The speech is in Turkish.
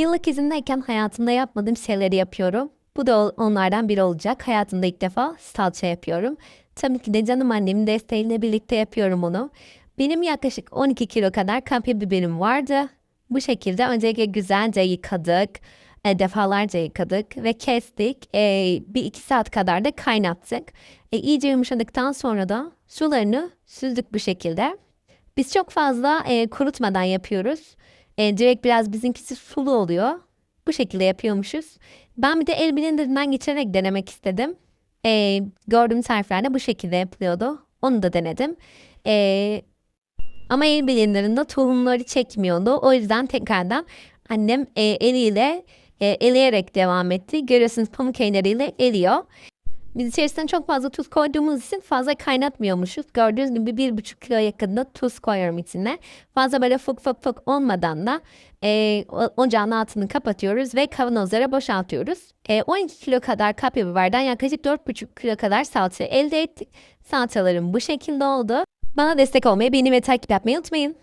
Yıllık izindeyken hayatımda yapmadığım şeyleri yapıyorum. Bu da onlardan biri olacak. Hayatımda ilk defa salça yapıyorum. Tabii ki de canım annemin desteğiyle birlikte yapıyorum onu. Benim yaklaşık 12 kilo kadar kapya biberim vardı. Bu şekilde öncelikle güzelce yıkadık. e, defalarca yıkadık ve kestik. E, bir iki saat kadar da kaynattık. E, iyice yumuşadıktan sonra da sularını süzdük bu şekilde. Biz çok fazla e, kurutmadan yapıyoruz. E, direkt biraz bizimkisi sulu oluyor. Bu şekilde yapıyormuşuz. Ben bir de el blenderından geçirerek denemek istedim. E, gördüğüm tariflerde bu şekilde yapılıyordu. Onu da denedim. E, ama el blenderında tohumları çekmiyordu. O yüzden tekrardan annem e, eliyle e, eleyerek devam etti. Görüyorsunuz pamuk eğneriyle eliyor. Biz içerisine çok fazla tuz koyduğumuz için fazla kaynatmıyormuşuz. Gördüğünüz gibi bir buçuk kilo yakında tuz koyuyorum içine. Fazla böyle fık fık fık olmadan da e, ocağın altını kapatıyoruz ve kavanozlara boşaltıyoruz. E, 12 kilo kadar kapya biberden yaklaşık 4,5 kilo kadar salça elde ettik. Salçalarım bu şekilde oldu. Bana destek olmayı, beni ve takip yapmayı unutmayın.